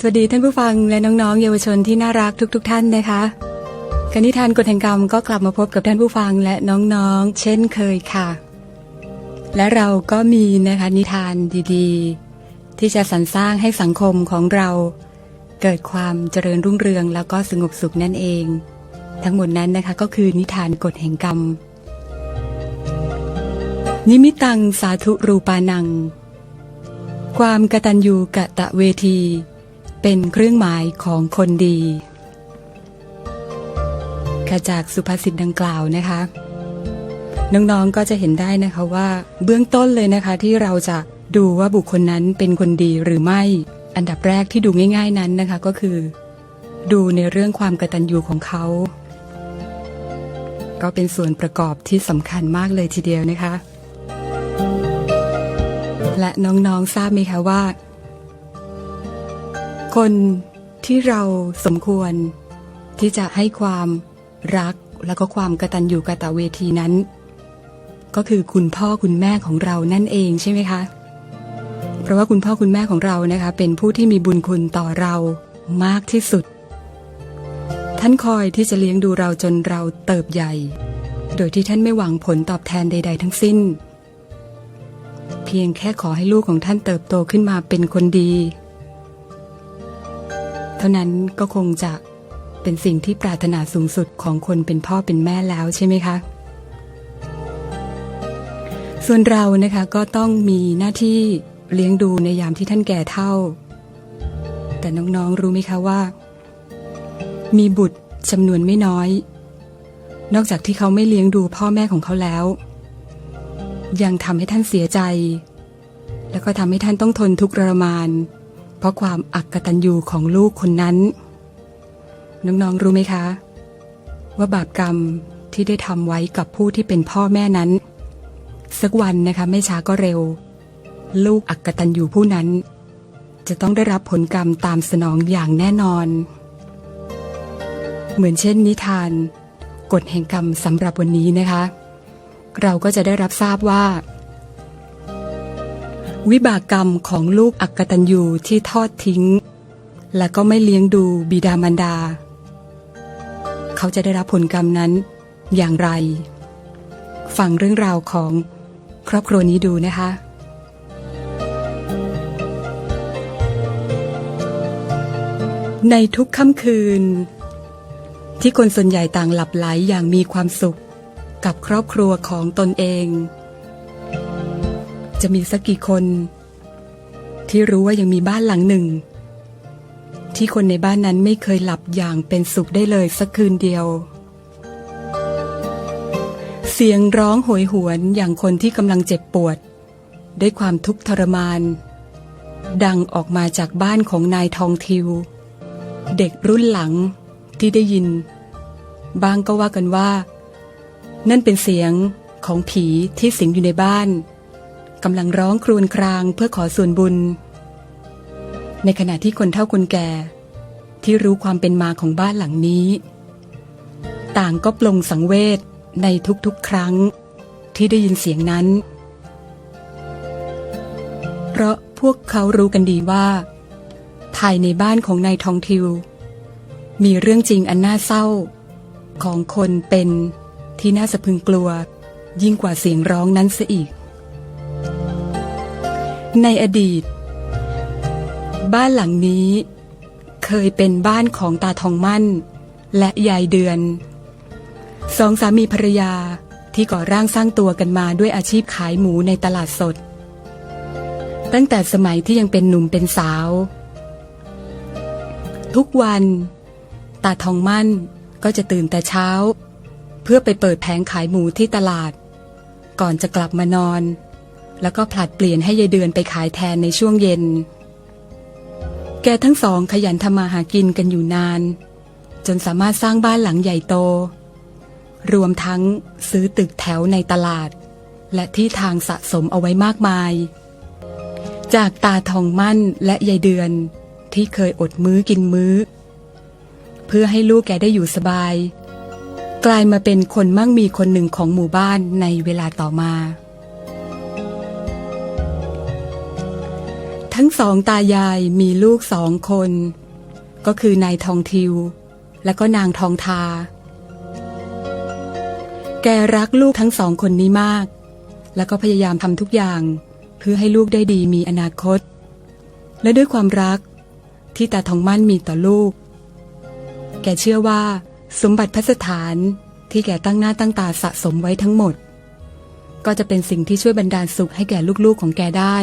สวัสดีท่านผู้ฟังและน้องๆ เยาวชนที่น่ารักทุกๆทท่านนะคะกนิทานกฎแห่งกรรมก็กลับมาพบกับท่านผู้ฟังและน้องๆ เช่นเคยค่ะ และเราก็มีนะคะนิทานดีๆ ที่จะสรรสร้างให้สังคมของเรา เกิดความเจริญรุ่งเรืองแล้วก็สงบสุขนั่นเอง ทั้งหมดนั้นนะคะก็คือนิทานกฎแห่งกรรม นิมิตังสาธุรูปานัง ความกตัญญูกะตะเวที เป็นเครื่องหมายของคนดีค่ะจากสุภาษิตดังกล่าวนะคะ น้องๆก็จะเห็นได้นะคะว่า เบื้องต้นเลยนะคะที่เราจะดูว่าบุคคลนั้นเป็นคนดีหรือไม่ อันดับแรกที่ดูง่าย ๆนั้นนะคะก็คือ ดูในเรื่องความกระตัญญูของเขา ก็เป็นส่วนประกอบที่สำคัญมากเลยทีเดียวนะคะ และน้องๆทราบไหมคะว่า คนที่เราสมควร ที่จะให้ความรักแล้วก็ความกตัญญูกะตเวทีนั้น ก็คือคุณพ่อคุณแม่ของเรานั่นเองใช่ไหมคะ เพราะว่าคุณพ่อคุณแม่ของเรานะคะ เป็นผู้ที่มีบุญคุณต่อเรามากที่สุด ท่านคอยที่จะเลี้ยงดูเราจนเราเติบใหญ่ โดยที่ท่านไม่หวังผลตอบแทนใด ๆ ทั้งสิ้น เพียงแค่ขอให้ลูกของท่านเติบโตขึ้นมาเป็นคนดี ท่านั้นก็คงจะเป็นสิ่งที่ปรารถนาสูงสุดของคนเป็นพ่อเป็นแม่แล้วใช่ไหมคะ ส่วนเรานะคะก็ต้องมีหน้าที่เลี้ยงดูในยามที่ท่านแก่เท่า แต่น้องๆรู้ไหมคะว่า มีบุตรจำนวนไม่น้อย นอกจากที่เขาไม่เลี้ยงดูพ่อแม่ของเขาแล้ว ยังทำให้ท่านเสียใจ แล้วก็ทำให้ท่านต้องทนทุกข์ทรมาน ราะความอักกตันยูของลูกคนนั้น น้องๆรู้ไหมคะ ว่าบาปกรรมที่ได้ทำไว้กับผู้ที่เป็นพ่อแม่นั้น สักวันนะคะไม่ช้าก็เร็ว ลูกอักตันยูผู้นั้น จะต้องได้รับผลกรรมตามสนองอย่างแน่นอน เหมือนเช่นนิทาน กฎแห่งกรรมสำหรับวันนี้นะคะ เราก็จะได้รับทราบว่า วิบากกรรมของลูกอักตันยูที่ทอดทิ้ง และก็ไม่เลี้ยงดูบิดามารดา เขาจะได้รับผลกรรมนั้นอย่างไร ฟังเรื่องราวของครอบครัวนี้ดูนะคะในทุกค่ำคืน ที่คนส่วนใหญ่ต่างหลับไหลอย่างมีความสุข กับครอบครัวของตนเอง จะมีสักกี่คน ที่รู้ว่ายังมีบ้านหลังหนึ่ง ที่คนในบ้านนั้นไม่เคยหลับอย่างเป็นสุขได้เลยสักคืนเดียว เสียงร้องโหยหวนอย่างคนที่กำลังเจ็บปวด ด้วยความทุกข์ทรมาน ดังออกมาจากบ้านของนายทองทิว เด็กรุ่นหลังที่ได้ยิน บางก็ว่ากันว่า นั่นเป็นเสียงของผีที่สิงอยู่ในบ้าน กำลังร้องครวญครางเพื่อขอส่วนบุญ ในขณะที่คนเฒ่าคนแก่ ที่รู้ความเป็นมาของบ้านหลังนี้ ต่างก็ปลงสังเวชในทุกๆครั้งที่ได้ยินเสียงนั้น เพราะพวกเขารู้กันดีว่า ภายในบ้านของนายทองทิว มีเรื่องจริงอันน่าเศร้า ของคนเป็นที่น่าสะพึงกลัว ยิ่งกว่าเสียงร้องนั้นเสียอีก ในอดีต บ้านหลังนี้ เคยเป็นบ้านของตาทองมั่น และยายเดือน สองสามีภรรยาที่ก่อร่างสร้างตัวกันมาด้วยอาชีพขายหมูในตลาดสด ตั้งแต่สมัยที่ยังเป็นหนุ่มเป็นสาว ทุกวันตาทองมั่นก็จะตื่นแต่เช้า เพื่อไปเปิดแผงขายหมูที่ตลาด ก่อนจะกลับมานอน แล้วก็ผลัดเปลี่ยนให้ยายเดือนไปขายแทนในช่วงเย็น แกทั้งสองขยันทำมาหากินกันอยู่นาน จนสามารถสร้างบ้านหลังใหญ่โต รวมทั้งซื้อตึกแถวในตลาด และที่ทางสะสมเอาไว้มากมาย จากตาทองมั่นและยายเดือนที่เคยอดมื้อกินมื้อ เพื่อให้ลูกแกได้อยู่สบาย กลายมาเป็นคนมั่งมีคนหนึ่งของหมู่บ้านในเวลาต่อมา ทั้งสองตายายมีลูกสองคน ก็คือนายทองทิว และก็นางทองทา แกรักลูกทั้งสองคนนี้มาก แล้วก็พยายามทำทุกอย่าง เพื่อให้ลูกได้ดีมีอนาคต และด้วยความรักที่ตาทองมั่นมีต่อลูก แกเชื่อว่า สมบัติพัสถานที่แกตั้งหน้าตั้งตาสะสมไว้ทั้งหมด ก็จะเป็นสิ่งที่ช่วยบรรดาลสุขให้แก่ลูกๆของแกได้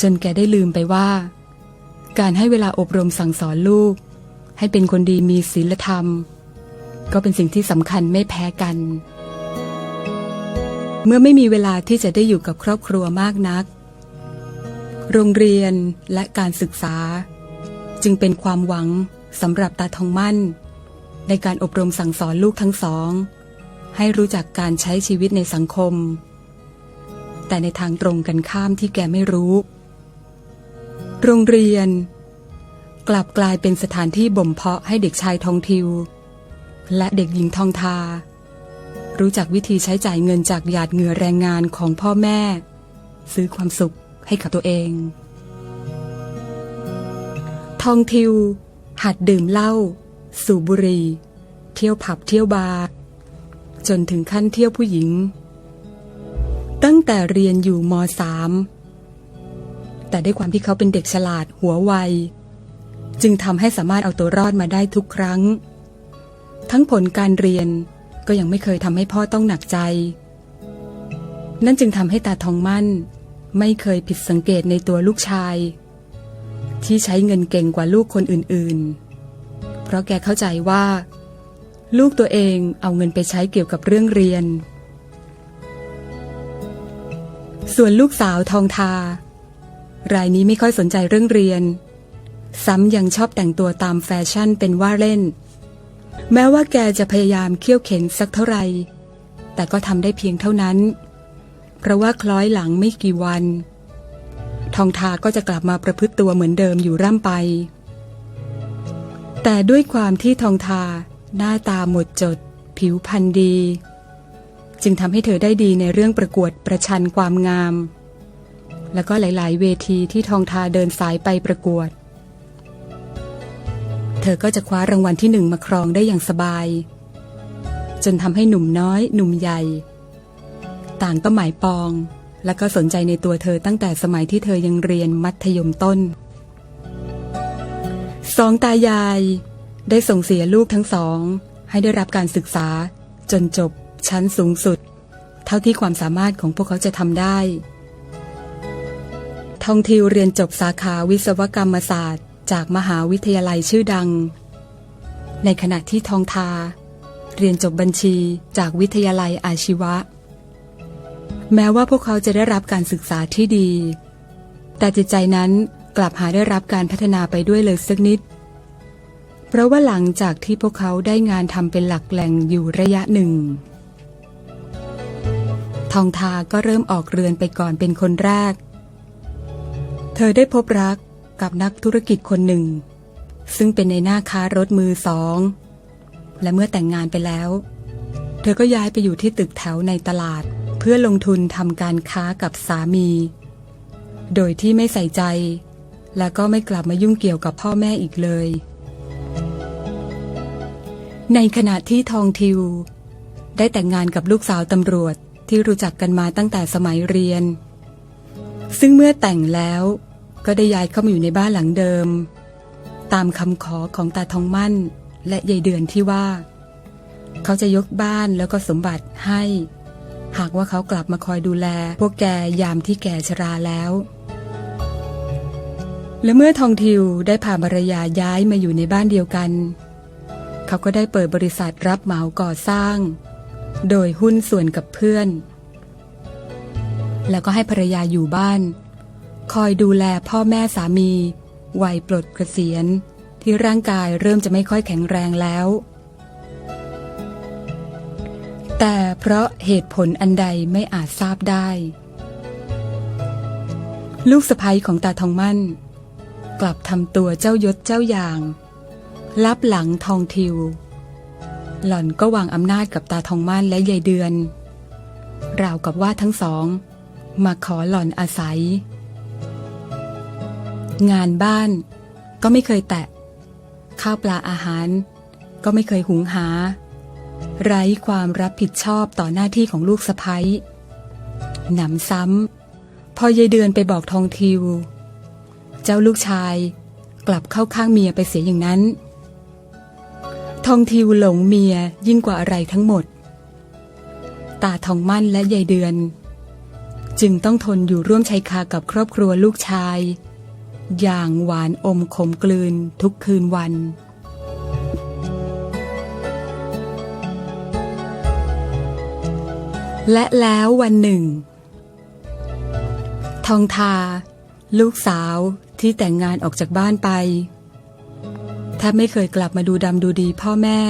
จนแกได้ลืมไปว่า การให้เวลาอบรมสั่งสอนลูก ให้เป็นคนดีมีศีลธรรม ก็เป็นสิ่งที่สำคัญไม่แพ้กัน เมื่อไม่มีเวลาที่จะได้อยู่กับครอบครัวมากนัก โรงเรียนและการศึกษา จึงเป็นความหวังสำหรับตาทองมั่น ในการอบรมสั่งสอนลูกทั้งสอง ให้รู้จักการใช้ชีวิตในสังคมแต่ในทางตรงกันข้ามที่แกไม่รู้ โรงเรียน กลับกลายเป็นสถานที่บ่มเพาะให้เด็กชายทองทิว และเด็กหญิงทองทา รู้จักวิธีใช้จ่ายเงินจากหยาดเหงื่อแรงงานของพ่อแม่ ซื้อความสุขให้กับตัวเอง ทองทิว หัดดื่มเหล้าสูบบุหรี่เที่ยวผับเที่ยวบาร์จนถึงขั้นเที่ยวผู้หญิง ตั้งแต่เรียนอยู่มสาม แต่ด้วยความที่เขาเป็นเด็กฉลาดหัวไว จึงทำให้สามารถเอาตัวรอดมาได้ทุกครั้ง ทั้งผลการเรียนก็ยังไม่เคยทำให้พ่อต้องหนักใจ นั่นจึงทำให้ตาทองมั่น ไม่เคยผิดสังเกตในตัวลูกชาย ที่ใช้เงินเก่งกว่าลูกคนอื่นๆ เพราะแกเข้าใจว่า ลูกตัวเองเอาเงินไปใช้เกี่ยวกับเรื่องเรียน ส่วนลูกสาวทองทา รายนี้ไม่ค่อยสนใจเรื่องเรียน ซ้ำยังชอบแต่งตัวตามแฟชั่นเป็นว่าเล่น แม้ว่าแกจะพยายามเคี่ยวเข็นสักเท่าไหร่แต่ก็ทำได้เพียงเท่านั้น เพราะว่าคล้อยหลังไม่กี่วัน ทองทาก็จะกลับมาประพฤติตัวเหมือนเดิมอยู่ร่ำไป แต่ด้วยความที่ทองทาหน้าตาหมดจด ผิวพรรณดี จึงทำให้เธอได้ดีในเรื่องประกวดประชันความงาม แล้วก็หลายๆ เวทีที่ทองทาเดินสายไปประกวด เธอก็จะคว้ารางวัลที่หนึ่งมาครองได้อย่างสบาย จนทำให้หนุ่มน้อย หนุ่มใหญ่ ต่างก็หมายปอง และก็สนใจในตัวเธอตั้งแต่สมัยที่เธอยังเรียนมัธยมต้น สองตายาย ได้ส่งเสียลูกทั้งสอง ให้ได้รับการศึกษา จนจบชั้นสูงสุด เท่าที่ความสามารถของพวกเขาจะทำได้ ทองทิวเรียนจบสาขาวิศวกรรมศาสตร์ จากมหาวิทยาลัยชื่อดัง ในขณะที่ทองทา เรียนจบบัญชีจากวิทยาลัยอาชีวะ แม้ว่าพวกเขาจะได้รับการศึกษาที่ดี แต่จิตใจนั้นกลับหาได้รับการพัฒนาไปด้วยเลยสักนิด เพราะว่าหลังจากที่พวกเขาได้งานทำเป็นหลักแหล่งอยู่ระยะหนึ่ง ทองทาก็เริ่มออกเรือนไปก่อนเป็นคนแรก ธอได้พบรักกับนักธุรกิจคนหนึ่ง ซึ่งเป็นในหน้าค้ารถมือสอง และเมื่อแต่งงานไปแล้ว เธอก็ย้ายไปอยู่ที่ตึกแถวในตลาด เพื่อลงทุนทำการค้ากับสามี โดยที่ไม่ใส่ใจ และก็ไม่กลับมายุ่งเกี่ยวกับพ่อแม่อีกเลย ในขณะที่ทองทิว ได้แต่งงานกับลูกสาวตำรวจที่รู้จักกันมาตั้งแต่สมัยเรียน ซึ่งเมื่อแต่งแล้ว ก็ได้ย้ายเข้ามาอยู่ในบ้านหลังเดิม ตามคำขอของตาทองมั่นและยายเดือนที่ว่า เขาจะยกบ้านแล้วก็สมบัติให้ หากว่าเขากลับมาคอยดูแล พวกแกยามที่แก่ชราแล้ว และเมื่อทองทิวได้พาภรรยาย้ายมาอยู่ในบ้านเดียวกัน เขาก็ได้เปิดบริษัทรับเหมาก่อสร้าง โดยหุ้นส่วนกับเพื่อน แล้วก็ให้ภรรยาอยู่บ้าน คอยดูแลพ่อแม่สามี วัยปลดเกษียณ ที่ร่างกายเริ่มจะไม่ค่อยแข็งแรงแล้ว แต่เพราะเหตุผลอันใดไม่อาจทราบได้ ลูกสะใภ้ของตาทองมั่น กลับทำตัวเจ้ายศเจ้าอย่าง ลับหลังทองทิว หล่อนก็วางอำนาจกับตาทองมั่นและยายเดือน ราวกับว่าทั้งสอง มาขอหล่อนอาศัย งานบ้าน ก็ไม่เคยแตะ ข้าวปลาอาหาร ก็ไม่เคยหุงหา ไร้ความรับผิดชอบต่อหน้าที่ของลูกสะพ้ยหนำซ้ำ พอยายเดือนไปบอกทองทิว เจ้าลูกชายกลับเข้าข้างเมียไปเสียอย่างนั้น ทองทิวหลงเมียยิ่งกว่าอะไรทั้งหมด ตาทองมั่นและยายเดือน จึงต้องทนอยู่ร่วมชายคากับครอบครัวลูกชาย อย่างหวานอมขมกลืนทุกคืนวัน และแล้ววันหนึ่ง ทองทา ลูกสาวที่แต่งงานออกจากบ้านไปแทบไม่เคยกลับมาดูดำดูดีพ่อแม่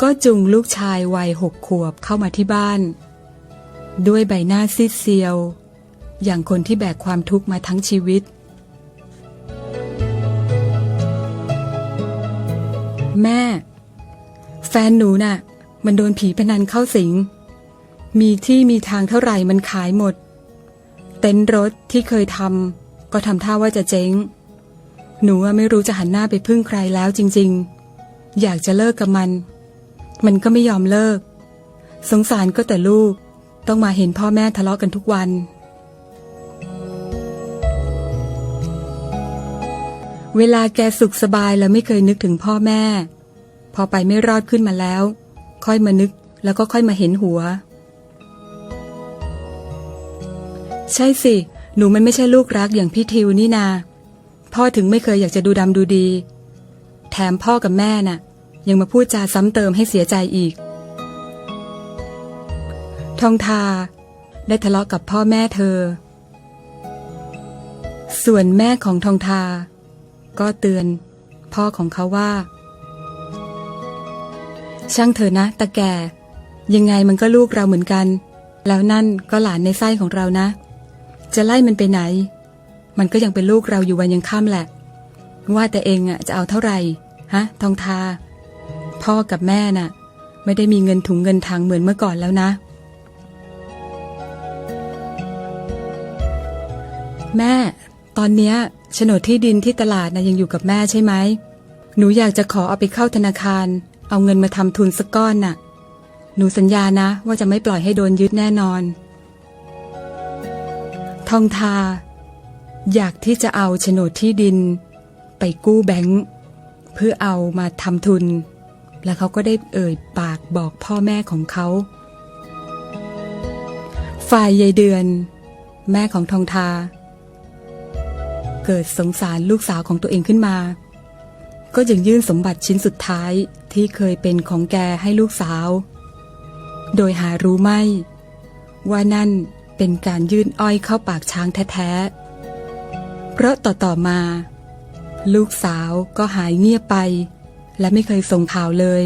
ก็จุงลูกชายวัยหกขวบเข้ามาที่บ้าน ด้วยใบหน้าซีดเซียว อย่างคนที่แบกความทุกข์มาทั้งชีวิต แม่ แฟนหนูน่ะ มันโดนผีพนันเข้าสิง มีที่มีทางเท่าไหร่มันขายหมด เต็นท์รถที่เคยทำก็ทำท่าว่าจะเจ๊ง หนูไม่รู้จะหันหน้าไปพึ่งใครแล้วจริง ๆ อยากจะเลิกกับมัน มันก็ไม่ยอมเลิก สงสารก็แต่ลูก ต้องมาเห็นพ่อแม่ทะเลาะกันทุกวัน เวลาแกสุขสบายแล้วไม่เคยนึกถึงพ่อแม่ พอไปไม่รอดขึ้นมาแล้ว ค่อยมานึกแล้วก็ค่อยมาเห็นหัว ใช่สิ หนูมันไม่ใช่ลูกรักอย่างพี่ทิวนี่นา พ่อถึงไม่เคยอยากจะดูดำดูดี แถมพ่อกับแม่น่ะ ยังมาพูดจาซ้ำเติมให้เสียใจอีก ทองทา ได้ทะเลาะกับพ่อแม่เธอ ส่วนแม่ของทองทา ก็เตือน พ่อของเขาว่า ช่างเถอะนะตาแก่ ยังไงมันก็ลูกเราเหมือนกัน แล้วนั่นก็หลานในไส้ของเรานะ จะไล่มันไปไหน มันก็ยังเป็นลูกเราอยู่วันยังค่ำแหละ ว่าแต่เองอะจะเอาเท่าไหร่ฮะทองทา พ่อกับแม่น่ะ ไม่ได้มีเงินถุงเงินถังเหมือนเมื่อก่อนแล้วนะแม่ ตอนเนี้ย โฉนดที่ดินที่ตลาดนะยังอยู่กับแม่ใช่ไหม หนูอยากจะขอเอาไปเข้าธนาคาร เอาเงินมาทำทุนสักก้อนน่ะ หนูสัญญานะ ว่าจะไม่ปล่อยให้โดนยึดแน่นอน ทองทา อยากที่จะเอาโฉนดที่ดิน ไปกู้แบงค์เพื่อเอามาทำทุน แล้วเขาก็ได้เอ่ยปากบอกพ่อแม่ของเขา ฝ่ายยายเดือน แม่ของทองทา เกิดสงสารลูกสาวของตัวเองขึ้นมา ก็ยังยื่นสมบัติชิ้นสุดท้ายที่เคยเป็นของแกให้ลูกสาว โดยหารู้ไม่ ว่านั่นเป็นการยื่นอ้อยเข้าปากช้างแท้ๆ เพราะต่อๆมา ลูกสาวก็หายเงียบไป และไม่เคยส่งข่าวเลย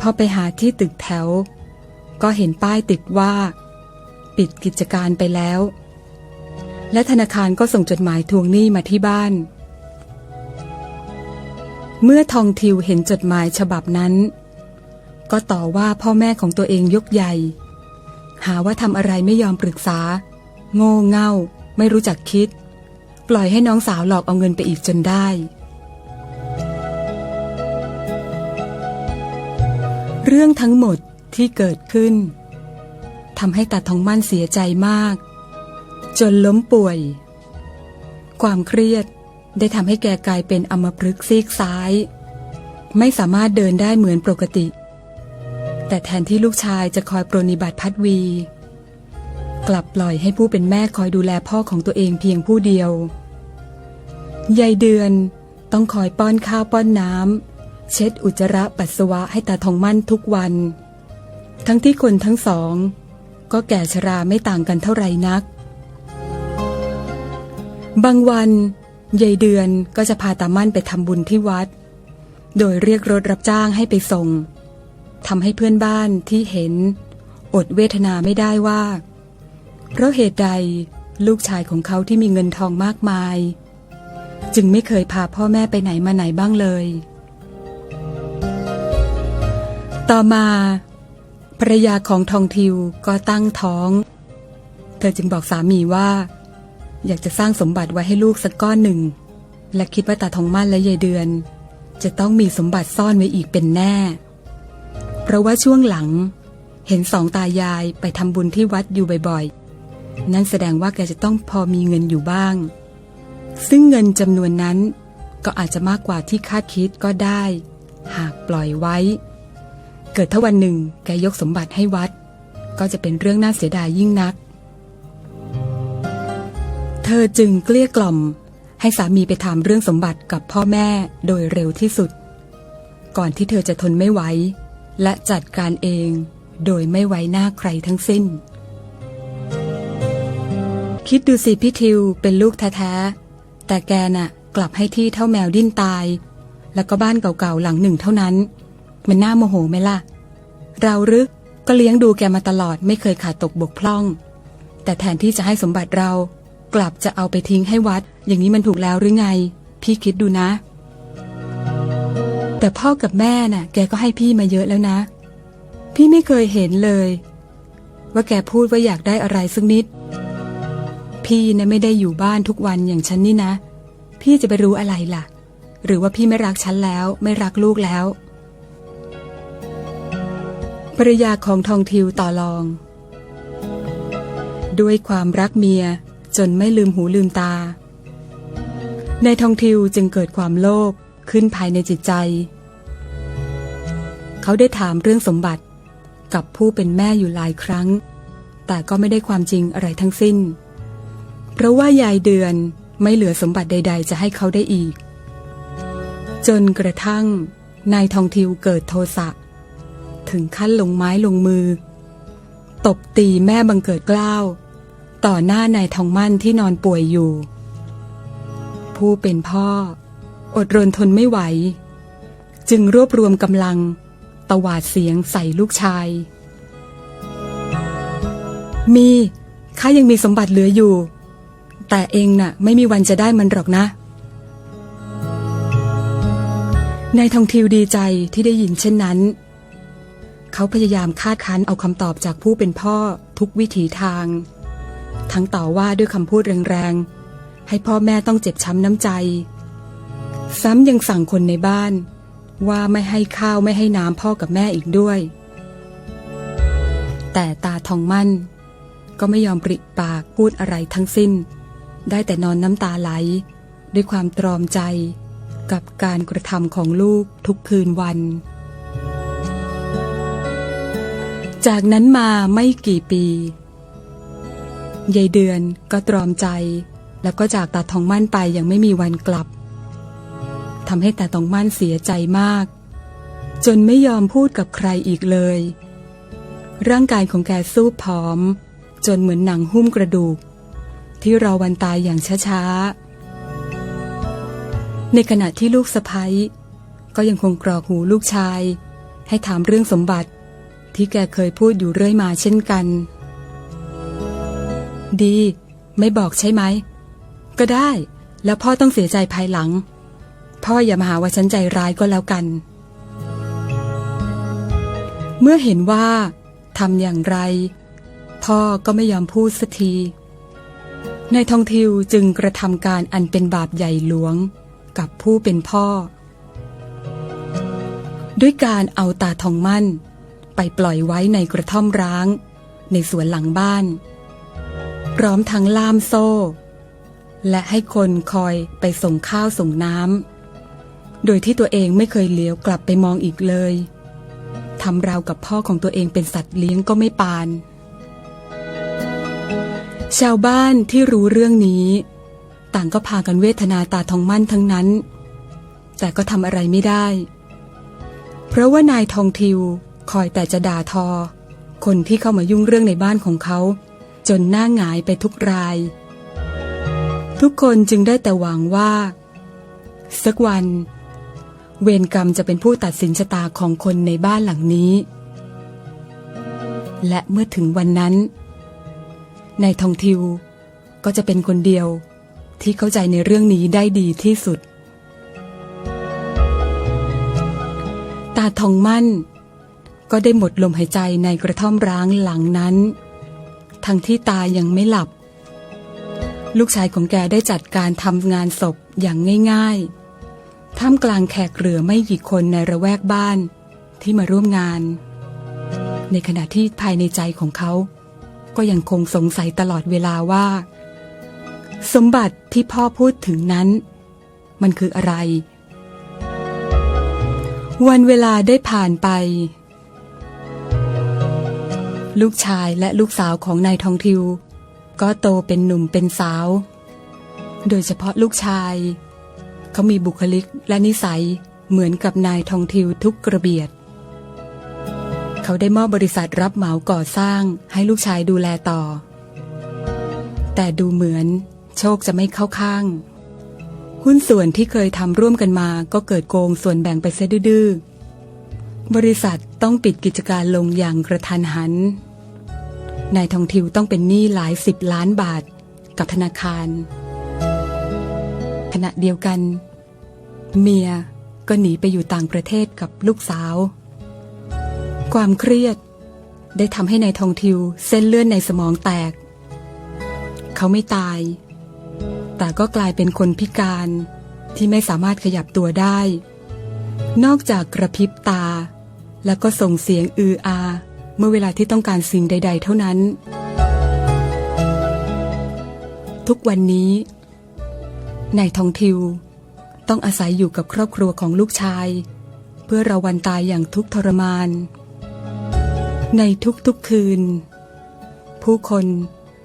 พอไปหาที่ตึกแถว ก็เห็นป้ายติดว่า ปิดกิจการไปแล้ว และธนาคารก็ส่งจดหมายทวงหนี้มาที่บ้าน เมื่อทองทิวเห็นจดหมายฉบับนั้น ก็ต่อว่าพ่อแม่ของตัวเองยกใหญ่ หาว่าทำอะไรไม่ยอมปรึกษา โง่เง่า ไม่รู้จักคิด ปล่อยให้น้องสาวหลอกเอาเงินไปอีกจนได้ เรื่องทั้งหมดที่เกิดขึ้นทำให้ตาทองมั่นเสียใจมาก จนล้มป่วย ความเครียดได้ทำให้แกกลายเป็นอัมพฤกษ์ซีกซ้าย ไม่สามารถเดินได้เหมือนปกติ แต่แทนที่ลูกชายจะคอยปรนนิบัติพัดวี กลับปล่อยให้ผู้เป็นแม่คอยดูแลพ่อของตัวเองเพียงผู้เดียวยายเดือนต้องคอยป้อนข้าวป้อนน้ำเช็ดอุจจาระปัสสาวะให้ตาทองมั่นทุกวัน ทั้งที่คนทั้งสอง ก็แก่ชราไม่ต่างกันเท่าไหร่นัก บางวันยายเดือนก็จะพาตามั่นไปทำบุญที่วัด โดยเรียกรถรับจ้างให้ไปส่งทำให้เพื่อนบ้านที่เห็น อดเวทนาไม่ได้ว่า เพราะเหตุใดลูกชายของเขาที่มีเงินทองมากมาย จึงไม่เคยพาพ่อแม่ไปไหนมาไหนบ้างเลย ต่อมาภรรยาของทองทิวก็ตั้งท้อง เธอจึงบอกสามีว่า อยากจะสร้างสมบัติไว้ให้ลูกสักก้อนหนึ่ง และคิดว่าตาทองมั่นและยายเดือน จะต้องมีสมบัติซ่อนไว้อีกเป็นแน่ เพราะว่าช่วงหลัง เห็นสองตายายไปทำบุญที่วัดอยู่บ่อยๆ นั่นแสดงว่าแกจะต้องพอมีเงินอยู่บ้าง ซึ่งเงินจำนวนนั้นก็อาจจะมากกว่าที่คาดคิดก็ได้ หากปล่อยไว้ เกิดถ้าวันหนึ่งแกยกสมบัติให้วัด ก็จะเป็นเรื่องน่าเสียดายยิ่งนัก ธอจึงเกลี้ยกล่อม ให้สามีไปถามเรื่องสมบัติกับพ่อแม่โดยเร็วที่สุด ก่อนที่เธอจะทนไม่ไหวและจัดการเองโดยไม่ไว้หน้าใครทั้งสิ้น คิดดูสิพี่ทิวเป็นลูกแท้ๆแต่แกน่ะกลับให้ที่เท่าแมวดิ้นตาย แล้วก็บ้านเก่าๆหลังหนึ่งเท่านั้น มันน่าโมโหไหมล่ะ เราหรึกก็เลี้ยงดูแกมาตลอดไม่เคยขาดตกบกพร่อง แต่แทนที่จะให้สมบัติเรา กลับจะเอาไปทิ้งให้วัด อย่างนี้มันถูกแล้วหรือไง พี่คิดดูนะ แต่พ่อกับแม่น่ะ แกก็ให้พี่มาเยอะแล้วนะ พี่ไม่เคยเห็นเลย ว่าแกพูดว่าอยากได้อะไรสักนิด พี่นะไม่ได้อยู่บ้านทุกวันอย่างฉันนี่นะ พี่จะไปรู้อะไรล่ะ หรือว่าพี่ไม่รักฉันแล้ว ไม่รักลูกแล้วภรรยาของทองทิวต่อรอง ด้วยความรักเมีย จนไม่ลืมหูลืมตา ในทองทิวจึงเกิดความโลภขึ้นภายในจิตใจ เขาได้ถามเรื่องสมบัติกับผู้เป็นแม่อยู่หลายครั้ง แต่ก็ไม่ได้ความจริงอะไรทั้งสิ้น เพราะว่ายายเดือนไม่เหลือสมบัติใด ๆ จะให้เขาได้อีก จนกระทั่งนายทองทิวเกิดโทสะถึงขั้นลงไม้ลงมือ ตบตีแม่บังเกิดกล้าว ต่อหน้านายทองมั่นที่นอนป่วยอยู่ ผู้เป็นพ่อ อดรนทนไม่ไหว จึงรวบรวมกำลัง ตวาดเสียงใส่ลูกชาย มีข้ายังมีสมบัติเหลืออยู่ แต่เองน่ะไม่มีวันจะได้มันหรอกนะนายทองทิวดีใจที่ได้ยินเช่นนั้น เขาพยายามคาดคั้นเอาคำตอบจากผู้เป็นพ่อทุกวิถีทาง ทั้งต่อว่าด้วยคำพูดแรงๆ ให้พ่อแม่ต้องเจ็บช้ำน้ำใจ ซ้ำยังสั่งคนในบ้าน ว่าไม่ให้ข้าวไม่ให้น้ำพ่อกับแม่อีกด้วย แต่ตาทองมั่น ก็ไม่ยอมปริปากพูดอะไรทั้งสิ้น ได้แต่นอนน้ำตาไหล ด้วยความตรอมใจกับการกระทำของลูกทุกคืนวัน จากนั้นมาไม่กี่ปี ยายเดือนก็ตรอมใจ แล้วก็จากตาทองมั่นไปย่างไม่มีวันกลับทำให้ตาทองมั่นเสียใจมาก จนไม่ยอมพูดกับใครอีกเลย ร่างกายของแกสู้ผอม จนเหมือนหนังหุ้มกระดูก ที่รอวันตายอย่างช้าๆ ในขณะที่ลูกสะพ้ยก็ยังคงกรอกหูลูกชาย ให้ถามเรื่องสมบัติ ที่แกเคยพูดอยู่เรื่อยมาเช่นกัน ดี ไม่บอกใช่ไหม ก็ได้ แล้วพ่อต้องเสียใจภายหลัง พ่ออย่ามาหาว่าฉันใจร้ายก็แล้วกัน เมื่อเห็นว่าทำอย่างไร พ่อก็ไม่ยอมพูดสักทีนายทองทิวจึงกระทำการอันเป็นบาปใหญ่หลวงกับผู้เป็นพ่อ ด้วยการเอาตาทองมั่น ไปปล่อยไว้ในกระท่อมร้าง ในสวนหลังบ้าน พร้อมทั้งล่ามโซ่ และให้คนคอยไปส่งข้าวส่งน้ำโดยที่ตัวเองไม่เคยเลี้ยวกลับไปมองอีกเลยทำราวกับพ่อของตัวเองเป็นสัตว์เลี้ยงก็ไม่ปาน ชาวบ้านที่รู้เรื่องนี้ ต่างก็พากันเวทนาตาทองมั่นทั้งนั้น แต่ก็ทำอะไรไม่ได้ เพราะว่านายทองทิวคอยแต่จะด่าทอ คนที่เข้ามายุ่งเรื่องในบ้านของเขา จนหน้าหงายไปทุกราย ทุกคนจึงได้แต่หวังว่า สักวัน เวรกรรมจะเป็นผู้ตัดสินชะตาของคนในบ้านหลังนี้ และเมื่อถึงวันนั้นนายทองทิวก็จะเป็นคนเดียวที่เข้าใจในเรื่องนี้ได้ดีที่สุด ตาทองมั่น ก็ได้หมดลมหายใจในกระท่อมร้างหลังนั้น ทั้งที่ตายังไม่หลับ ลูกชายของแกได้จัดการทำงานศพอย่างง่ายๆ ท่ามกลางแขกเรือไม่กี่คนในระแวกบ้านที่มาร่วมงาน ในขณะที่ภายในใจของเขา ก็ยังคงสงสัยตลอดเวลาว่า สมบัติที่พ่อพูดถึงนั้น มันคืออะไร วันเวลาได้ผ่านไป ลูกชายและลูกสาวของนายทองทิว ก็โตเป็นหนุ่มเป็นสาว โดยเฉพาะลูกชาย เขามีบุคลิกและนิสัยเหมือนกับนายทองทิวทุกกระเบียด เขาได้มอบบริษัทรับเหมาก่อสร้างให้ลูกชายดูแลต่อ แต่ดูเหมือนโชคจะไม่เข้าข้าง หุ้นส่วนที่เคยทำร่วมกันมาก็เกิดโกงส่วนแบ่งไปเสียดื้อๆ บริษัทต้องปิดกิจการลงอย่างกระทันหัน นายทองทิวต้องเป็นหนี้หลายสิบล้านบาทกับธนาคาร ขณะเดียวกัน เมียก็หนีไปอยู่ต่างประเทศกับลูกสาว ความเครียดได้ทำให้นายทองทิวเส้นเลือดในสมองแตก เขาไม่ตาย แต่ก็กลายเป็นคนพิการที่ไม่สามารถขยับตัวได้ นอกจากกระพริบตา แล้วก็ส่งเสียงอืออา เมื่อเวลาที่ต้องการสิ่งใด ๆ เท่านั้น ทุกวันนี้นายทองทิว ต้องอาศัยอยู่กับครอบครัวของลูกชาย เพื่อเราวันตายอย่างทุกทรมาน ในทุกๆคืน ผู้คน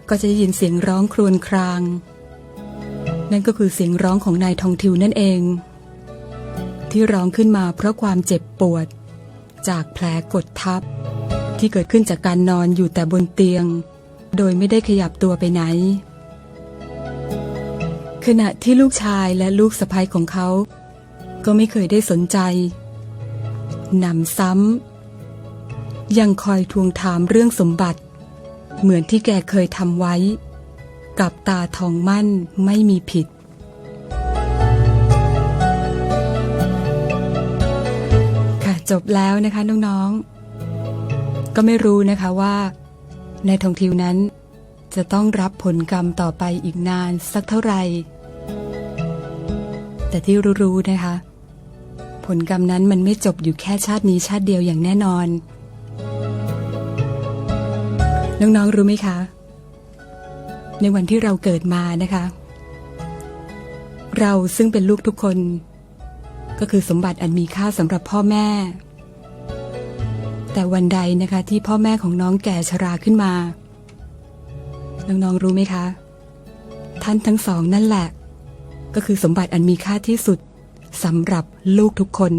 ก็จะได้ยินเสียงร้องครวญคราง นั่นก็คือเสียงร้องของนายทองทิวนั่นเอง ที่ร้องขึ้นมาเพราะความเจ็บปวด จากแผลกดทับ ที่เกิดขึ้นจากการนอนอยู่แต่บนเตียง โดยไม่ได้ขยับตัวไปไหน ขณะที่ลูกชายและลูกสะใภ้ของเขา ก็ไม่เคยได้สนใจนำซ้ำยังคอยทวงถามเรื่องสมบัติ เหมือนที่แกเคยทำไว้ กับตาทองมั่นไม่มีผิด จบแล้วนะคะน้องๆ ก็ไม่รู้นะคะว่าในทองทิวนั้น จะต้องรับผลกรรมต่อไปอีกนานสักเท่าไหร่ แต่ที่รู้ๆนะคะ ผลกรรมนั้นมันไม่จบอยู่แค่ชาตินี้ชาติเดียวอย่างแน่นอน น้องๆรู้ไหมคะ ในวันที่เราเกิดมานะคะ เราซึ่งเป็นลูกทุกคน ก็คือสมบัติอันมีค่าสำหรับพ่อแม่ แต่วันใดนะคะที่พ่อแม่ของน้องแก่ชราขึ้นมา น้องๆรู้ไหมคะ ท่านทั้งสองนั่นแหละ ก็คือสมบัติอันมีค่าที่สุดสำหรับลูกทุกคน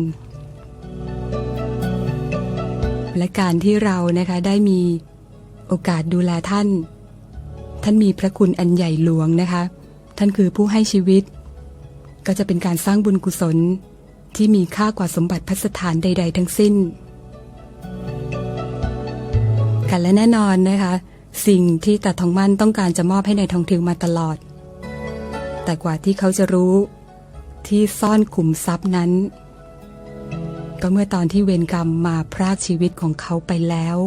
และการที่เรานะคะได้มีโอกาสดูแลท่าน ท่านมีพระคุณอันใหญ่หลวงนะคะ ท่านคือผู้ให้ชีวิต ก็จะเป็นการสร้างบุญกุศล ที่มีค่ากว่าสมบัติพัสถานใด ๆ ทั้งสิ้น กันและแน่นอนนะคะ สิ่งที่ตาทองมั่นต้องการจะมอบให้ในายทองทิวมาตลอด แต่กว่าที่เขาจะรู้ที่ซ่อนขุมทรัพย์นั้น ก็เมื่อตอนที่เวรกรรมมาพรากชีวิตของเขาไปแล้ว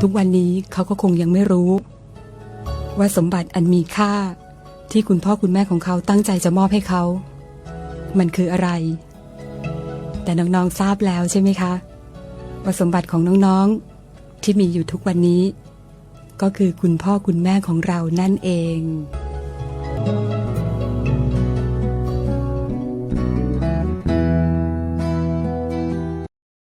ทุกวันนี้เขาก็คงยังไม่รู้ ว่าสมบัติอันมีค่าที่คุณพ่อคุณแม่ของเขาตั้งใจจะมอบให้เขา มันคืออะไร แต่น้องๆทราบแล้วใช่ไหมคะว่าสมบัติของน้องๆที่มีอยู่ทุกวันนี้ ก็คือคุณพ่อคุณแม่ของเรานั่นเอง thank you